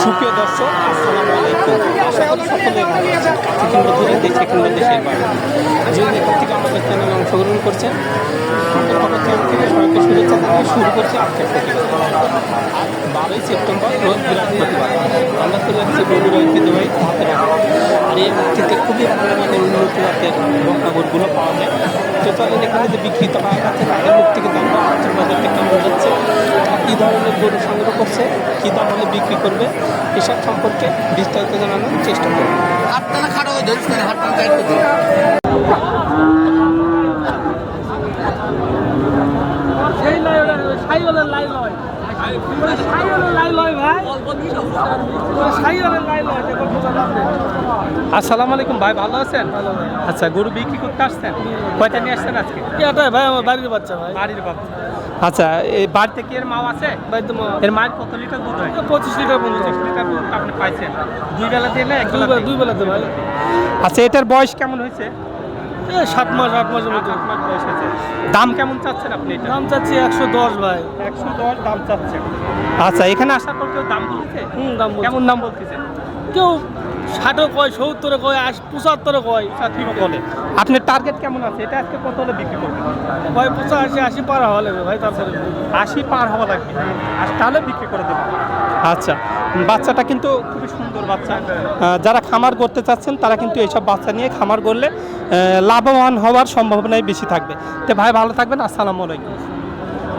সুপ্রিয় দর্শক, আসসালামু আলাইকুম। আশা করি সকলে কিংবা দূরে দেশে কিংবা দেশের বাইরে যে যেখান থেকে আমাদের চ্যানেলে অংশগ্রহণ করছেন থেকে সবাইকে শুভেচ্ছা জানিয়ে শুরু করছি আজকের প্রতিবেদন। বারোই সেপ্টেম্বর, রোজ বৃহস্পতিবার। আমরা চলে যাচ্ছি বগুড়া ঐতিহ্যবাহী হাট। আর এই হাটটিতে খুবই ভালো মানের উন্নত জাতের বকাগরগুলো পাওয়া যায়। তো এখানে যে বিক্রিত পাওয়া যাচ্ছে তাদের মুখ থেকে জানব বাজারটা কেমন যাচ্ছে কী ধরনের গরু সংগ্রহ করছে কী দাম হলে বিক্রি করবে এসব সম্পর্কে বিস্তারিত জানানোর চেষ্টা করব। হাতটা খাটো হাতটা আসসালামু আলাইকুম ভাই ভালো আছেন? আচ্ছা গরু বিক্রি করতে আসছেন? কয়টা নিয়ে আসছেন আজকে? এটাই ভাই আমার বাড়ির বাচ্চা ভাই। বাড়ির বাচ্চা। আচ্ছা এই বাড়িতে কি এর মাও আছে? বাড়িতে মা এর মায়ের কত লিটার দুধ হয়? পঁচিশ লিটার পঁচিশ লিটার দুধ আপনি পাইছেন। দুই বেলা দিয়ে না দুই বেলা বেলা দুই বেলাতে ভাই আচ্ছা এটার বয়স কেমন হয়েছে? সাত মাস আট মাসের মতো। মাস বয়স হয়েছে। দাম কেমন চাচ্ছেন আপনি দাম চাচ্ছি একশো দশ ভাই। একশো দশ দাম চাচ্ছেন। আচ্ছা এখানে আসার পর কেউ দাম বলছে? হুম দাম কেমন দাম বলতেছে? কেউ ষাটও কয় সত্তরে কয় আশ পঁচাত্তরে কয় ঠিক বলে। আপনার টার্গেট কেমন আছে? এটা আজকে কত হলে বিক্রি করবেন? ভাই পঁচাশি আশি পার হওয়া লাগবে ভাই তারপরে আশি পার হওয়া লাগবে। আর তাহলে বিক্রি করে দেবেন আচ্ছা বাচ্চাটা কিন্তু খুবই সুন্দর বাচ্চা। যারা খামার করতে চাচ্ছেন তারা কিন্তু এইসব বাচ্চা নিয়ে খামার করলে লাভবান হওয়ার সম্ভাবনাই বেশি থাকবে। তো ভাই ভালো থাকবেন আসসালামু আলাইকুম।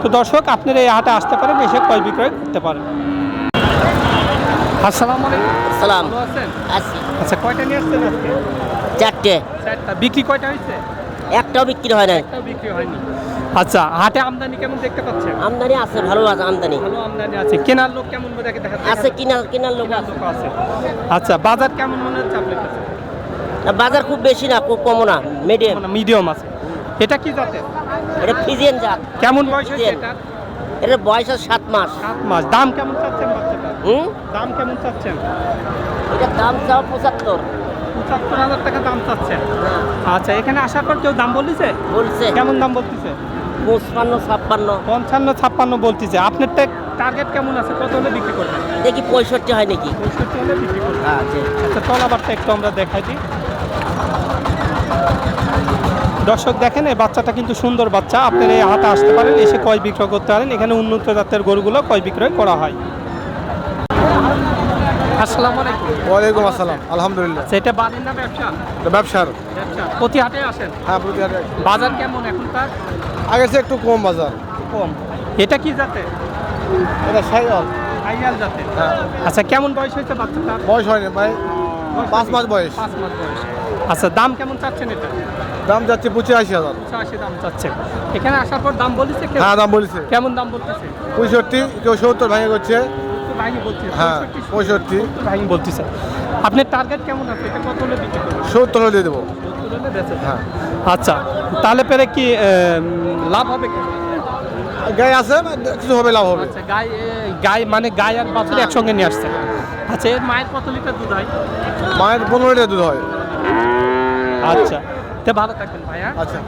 তো দর্শক আপনারা এই হাটে আসতে পারেন এসে ক্রয় বিক্রয় করতে পারেন। আসসালামু আলাইকুম। সালাম ভালো আছেন? আছি। আচ্ছা কয়টা নিয়ে আসছেন আজকে? চারটে। চারটা। বিক্রি কয়টা হয়েছে? একটাও বিক্রি হয় নাই। একটাও বিক্রি হয়নি। আচ্ছা হাটে আমদানি কেমন দেখতে পাচ্ছেন? আমদানি আছে ভালো আছে আমদানি। ভালো আমদানি আছে। কেনার লোক কেমন দেখে দেখা আছে কিনার লোক কেনার আছে। লোক আছে। আচ্ছা বাজার কেমন মনে হচ্ছে আপনার কাছে? বাজার খুব বেশি না খুব কম না মিডিয়াম মিডিয়াম আছে। এটা কি জাতের? এটা ফিজিয়ান জাত। কেমন বয়স এটা আছে সাত মাস। সাত মাস। দাম কেমন চাচ্ছেন হুম? দাম কেমন চাচ্ছেন? এটার দাম চাও পঁচাত্তর। পঁচাত্তর হাজার টাকা দাম চাচ্ছেন। আচ্ছা এখানে আসার পর কেউ দাম বলতেছে? বলছে। কেমন দাম বলতেছে? পঁচপান্ন ছাপ্পান্ন। পঞ্চান্ন ছাপ্পান্ন বলতেছে। আপনার টার্গেট কেমন আছে? কত হলে বিক্রি করবেন? দেখি পঁয়ষট্টি হয় নাকি? পঁয়ষট্টি হলে বিক্রি করবেন। আছে। আচ্ছা তলাবারটা একটু আমরা দেখাই দিই। দর্শক দেখেন এই বাচ্চাটা কিন্তু সুন্দর বাচ্চা। আপনারা এই হাটে আসতে পারেন এসে কয় বিক্রয় করতে পারেন। এখানে উন্নত জাতের গরুগুলো কয় বিক্রয় করা হয়? আসসালামু আলাইকুম। ওয়ালাইকুম আসসালাম আলহামদুলিল্লাহ। এটা বাড়ির না ব্যবসা? ব্যবসার। ব্যবসা। প্রতি হাটে আসেন? হ্যাঁ প্রতি হাটে বাজার কেমন এখন তার আগে সে একটু কম বাজার। কম। এটা কি জাতে? এটা সাইকেল আইয়াল জাতে? হ্যাঁ। আচ্ছা কেমন বয়স হয়েছে বাচ্চাটার? বয়স হয়নি ভাই পাঁচ মাস বয়স। পাঁচ মাস বয়স। আচ্ছা দাম কেমন চাচ্ছেন এটা? দাম যাচ্ছে পঁচাশি হাজার। পঁচাশি দাম চাচ্ছেন এখানে আসার পর দাম বলেছে? হ্যাঁ দাম বলেছে কেমন দাম বলতেছে? পঁয়ষট্টি কেউ সত্তর ভেঙে করছে। হ্যাঁ পঁয়ষট্টি ভাঙি বলতেছে আপনার টার্গেট কেমন আছে? এটা কত হলে বিক্রি করবেন? সত্তর হলে দিয়ে দেবো হ্যাঁ। আচ্ছা তাহলে পেরে কি লাভ হবে কি? গায়ে আছে কিছু হবে লাভ হবে। আচ্ছা গাই গাই মানে গাই আর বাছুর একসঙ্গে নিয়ে আসছে। আচ্ছা এর মায়ের কত লিটার দুধ হয়? মায়ের পনেরো লিটার দুধ হয়। আচ্ছা। তো ভালো থাকবেন ভাইয়া আচ্ছা।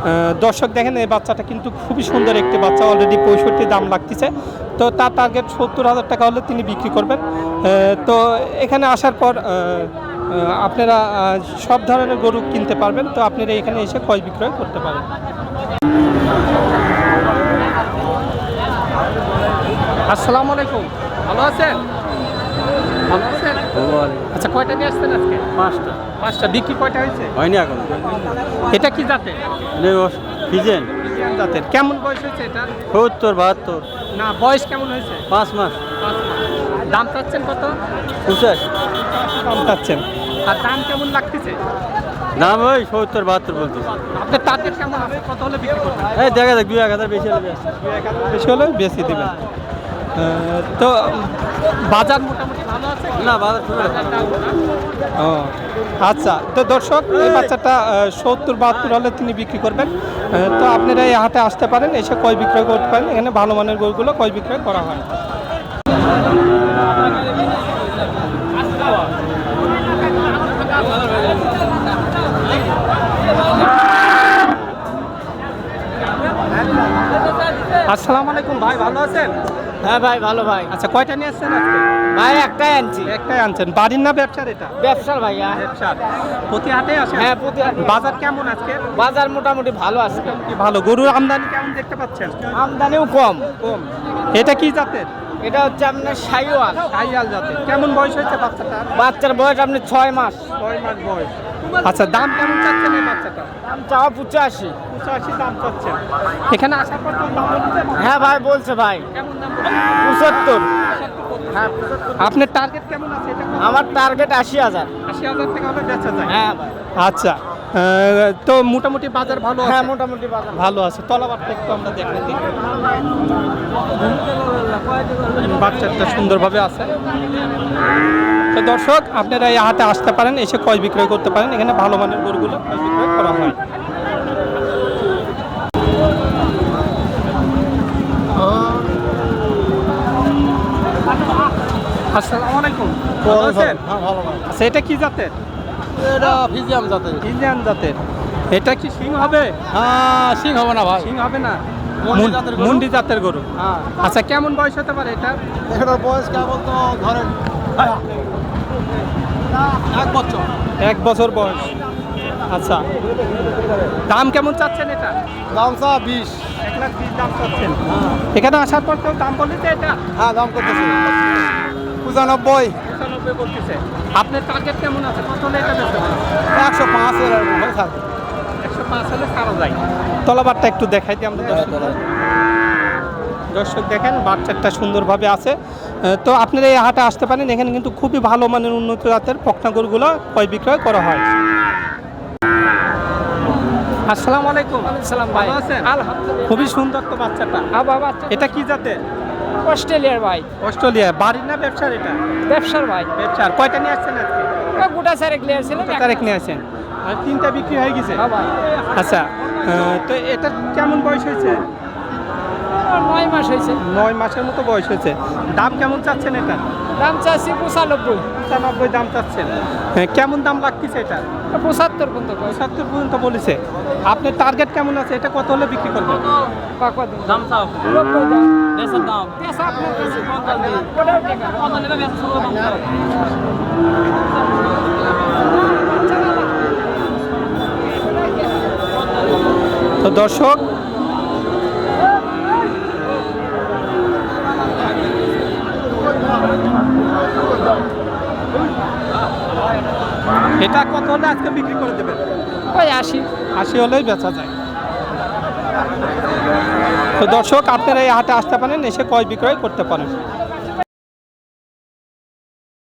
দর্শক দেখেন এই বাচ্চাটা কিন্তু খুবই সুন্দর একটি বাচ্চা অলরেডি পঁয়ষট্টি দাম লাগতেছে। তো তার টার্গেট সত্তর হাজার টাকা হলে তিনি বিক্রি করবেন। তো এখানে আসার পর আপনারা সব ধরনের গরু কিনতে পারবেন। তো আপনারা এখানে এসে ক্রয় বিক্রয় করতে পারেন। আসসালামু আলাইকুম। ভালো আছেন? ভালো আছেন? আচ্ছা কয়টা নিয়ে আসছেন আজকে? পাঁচটা। পাঁচটা। বিক্রি কয়টা হয়েছে? হয়নি এখন। এটা কি জাতে ফিজেন। জাতের। কেমন বয়স হয়েছে এটা? সত্তর বাহাত্তর। না বয়স কেমন হয়েছে? পাঁচ মাস। পাঁচ মাস। দাম চাচ্ছেন কত? পঁচাশি। দাম চাচ্ছেন। আর দাম কেমন লাগতেছে? দাম ওই সত্তর বাহাত্তর বলতেছে। আপনার টার্গেট কেমন আছে? কত হলে বিক্রি করবেন? এই দেখা যাক দুই এক হাজার বেশি হলে বেশি হলে বেশি দিবেন। তো বাজার মোটামুটি ভালো আছে না বাজার? ও আচ্ছা তো দর্শক এই বাচ্চাটা সত্তর বাহাত্তর হলে তিনি বিক্রি করবেন। তো আপনারা এই হাটে আসতে পারেন এসে কয় বিক্রয় করতে পারেন এখানে ভালো মানের গরুগুলো কয় বিক্রয় করা হয়। আসসালামু আলাইকুম ভাই ভালো আছেন? হ্যাঁ ভাই ভালো ভাই। আচ্ছা কয়টা নিয়ে আসছেন আজকে? ভাই একটাই আনছি। একটাই আনছেন। বাড়ির না ব্যবসার এটা? ব্যবসার ভাইয়া ব্যবসার। প্রতি হাটে আসেন? হ্যাঁ প্রতি হাটে। বাজার কেমন আজকে? বাজার মোটামুটি ভালো আছে। কি ভালো। গরুর আমদানি কেমন দেখতে পাচ্ছেন? আমদানিও কম। কম। এটা কি জাতের? এটা হচ্ছে আপনার সাইওয়াল সাইয়াল জাতের। কেমন বয়স হয়েছে বাচ্চাটা বাচ্চার বয়স আপনি ছয় মাস। ছয় মাস বয়স। আচ্ছা দাম কেমন চাচ্ছেন এই বাচ্চাটা? দাম চাওয়া পঁচাশি। পঁচাশি দাম চাচ্ছেন এখানে আসার পর তো দাম বলতে হ্যাঁ ভাই বলছে ভাই। কেমন দাম পঁচাত্তর। হ্যাঁ আপনার টার্গেট কেমন আছে? এটা আমার টার্গেট আশি হাজার। আশি হাজার টাকা হলে বেচা যায়। হ্যাঁ ভাই। আচ্ছা তো মোটামুটি বাজার ভালো হ্যাঁ মোটামুটি বাজার ভালো। আছে। তলাবারটা একটু আমরা দেখে দিই বাচ্চাটা সুন্দরভাবে আছে। তো দর্শক আপনারা এই হাটে আসতে পারেন এসে ক্রয় বিক্রয় করতে পারেন। এখানে ভালো মানের গরুগুলো ক্রয় বিক্রয় করা হয়। আসসালামু আলাইকুম। ভালো আছেন? হ্যাঁ আচ্ছা এটা কি জাতের? এটা ফিজিয়াম জাতের। জাতের। এটা কি সিং হবে? হ্যাঁ সিং হবে না ভাই। সিং হবে না? মুন্ডি জাতের গরু। হ্যাঁ। আচ্ছা কেমন বয়স হতে পারে এটা? এটার বয়স কেবল তো ধরেন এক বছর। বয়স। আচ্ছা। দাম কেমন চাচ্ছেন এটা? দাম চা বিশ। এক লাখ বিশ দাম চাচ্ছেন। এখানে আসার পর তো দাম বলেছে এটা? হ্যাঁ দাম করতেছে। পঁচানব্বই। পঁচানব্বই বলতেছে। আপনার টার্গেট কেমন আছে? কত হলে এটা একশো পাঁচ হয়ে একশো পাঁচ হলে সারা যায়। তলাবারটা একটু দেখাই দিই আমরা দর্শক দেখেন বাচ্চাটা সুন্দরভাবে আছে। তো আপনারা এই হাটে আসতে পারেন এখানে কিন্তু খুবই ভালো মানের উন্নত জাতের পকনা গরুগুলো ক্রয় বিক্রয় করা হয়। আসসালামু আলাইকুম। সালাম ভাই। আছেন? আলহামদুলিল্লাহ। খুবই সুন্দর তো বাচ্চাটা। আবার বাচ্চা এটা কি জাতের? অস্ট্রেলিয়ার ভাই। অস্ট্রেলিয়া বাড়ির না ব্যবসার এটা? ব্যবসার ভাই। ব্যবসার। কয়টা নিয়ে আসছেন আজকে? গোটা চারেক ছিল কত তারিখ নিয়ে আসেন আর তিনটা বিক্রি হয়ে গেছে? হ্যাঁ আচ্ছা তো এটা কেমন বয়স হয়েছে? নয় মাস হয়েছে। নয় মাসের মতো বয়স হয়েছে। দাম কেমন চাচ্ছেন এটা? দাম চাচ্ছি পঁচানব্বই। পঁচানব্বই দাম চাচ্ছেন। হ্যাঁ, কেমন দাম লাগতেছে এটা? পঁচাত্তর পর্যন্ত পঁচাত্তর পর্যন্ত বলেছে। আপনার টার্গেট কেমন আছে? এটা কত হলে বিক্রি করবেন? দাম চাও? নব্বই দাম। বেসার দাম? এটা কত হলে আজকে বিক্রি করে দেবেন? ওই আশি। আশি হলেই বেচা যায়। তো দর্শক আপনারা এই হাটে আসতে পারেন এসে কয় বিক্রয় করতে পারেন?